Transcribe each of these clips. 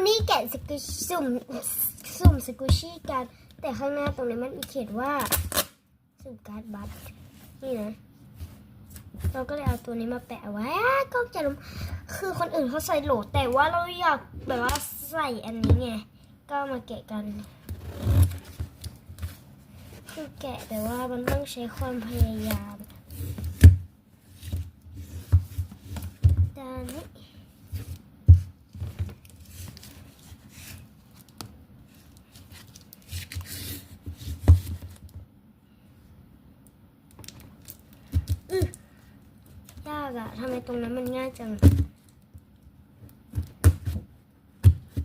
วันนี้แกะสกุชสุ่มสุ่มสกุชี่กัน แต่ข้างหน้าตรงนี้มันมีเขียนว่าสุ่มการ์ดบัตนี่นะเราก็เลยเอาตัวนี้มาแปะไว้ก็จะลงคือคนอื่นเขาใส่โหลด แต่ว่าเราอยากแบบว่าใส่อันนี้ไง ก็มาแกะกัน คือแกะแต่ว่ามันต้องใช้ความพยายามด้านนี้ ยากอะทำไมตรงนั้นมันง่ายจัง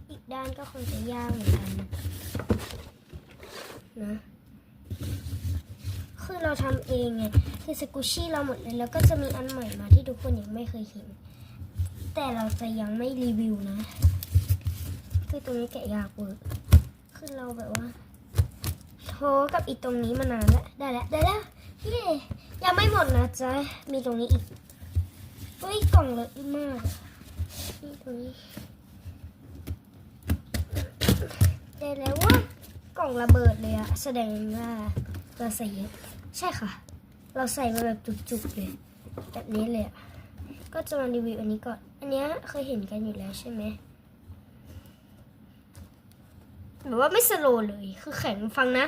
อีกด้านก็คงจะยากเหมือนกันนะ คือเราทำเองไง คือสกูชี่เราหมดเลย แล้วก็จะมีอันใหม่มาที่ทุกคนยังไม่เคยเห็น แต่เราจะยังไม่รีวิวนะ คือตรงนี้แกะยากเวิร์คือเราแบบว่าโทรกับอีตรงนี้มานานแล้ว ได้แล้ว ได้แล้ว เย้ยังไม่หมดนะจ๊ะ มีตรงนี้อีก เฮ้ยกล่องเลอะมากนี่ตรงนี้ได้แล้วว่ากล่องระเบิดเลยอะแสดงว่าเราใส่เยอะใช่ค่ะ เราใส่มาแบบจุกๆเลยแบบนี้เลยอะก็จะมารีวิวอันนี้ก่อน อันเนี้ยเคยเห็นกันอยู่แล้วใช่ไหมแบบว่าไม่สโลเลยคือแข็งฟังนะ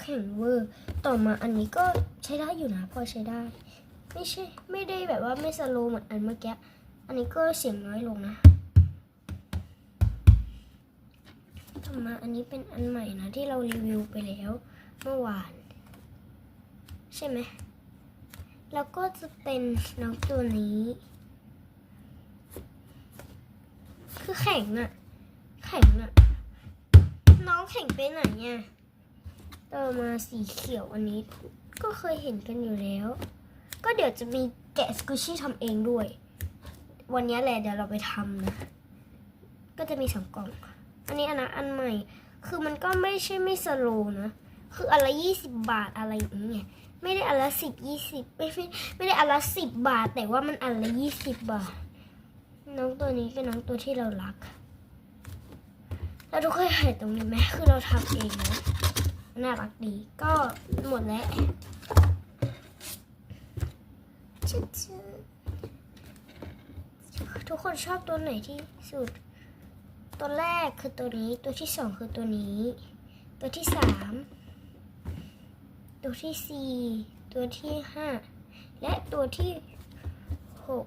แข็งเวอร์ ต่อมาอันนี้ก็ใช้ได้อยู่นะพอใช้ได้ ไม่ใช่ไม่ได้แบบว่าไม่สโลว์เหมือนอันเมื่อกี้ อันนี้ก็เสียงน้อยลงนะ ต่อมาอันนี้เป็นอันใหม่นะที่เรารีวิวไปแล้วเมื่อวาน ใช่ไหม แล้วก็จะเป็นน้องตัวนี้ คือแข็งอะแข็งอะน้องแข็งไปไหนอะ ต่อมาสีเขียวอันนี้ก็เคยเห็นกันอยู่แล้ว ก็เดี๋ยวจะมีแกะสกูชี่ทำเองด้วย วันนี้แหละเดี๋ยวเราไปทำนะ ก็จะมีสองกล่อง อันนี้อันนะอันใหม่ คือมันก็ไม่ใช่ไม่สโลนะ คืออันละยี่สิบบาทอะไรอย่างเงี้ย ไม่ได้อันละสิบยี่สิบไม่ไม่ไม่ได้อันละสิบบาท แต่ว่ามันอันละยี่สิบบาท น้องตัวนี้เป็นน้องตัวที่เรารักแล้วทุกคนเห็นตรงนี้ไหมคือเราทำเองนะ น่ารักดีก็หมดแล้วทุกคนชอบตัวไหนที่สุด ตัวแรกคือตัวนี้ ตัวที่สองคือตัวนี้ ตัวที่สามตัวที่สี่ตัวที่ห้าและตัวที่หก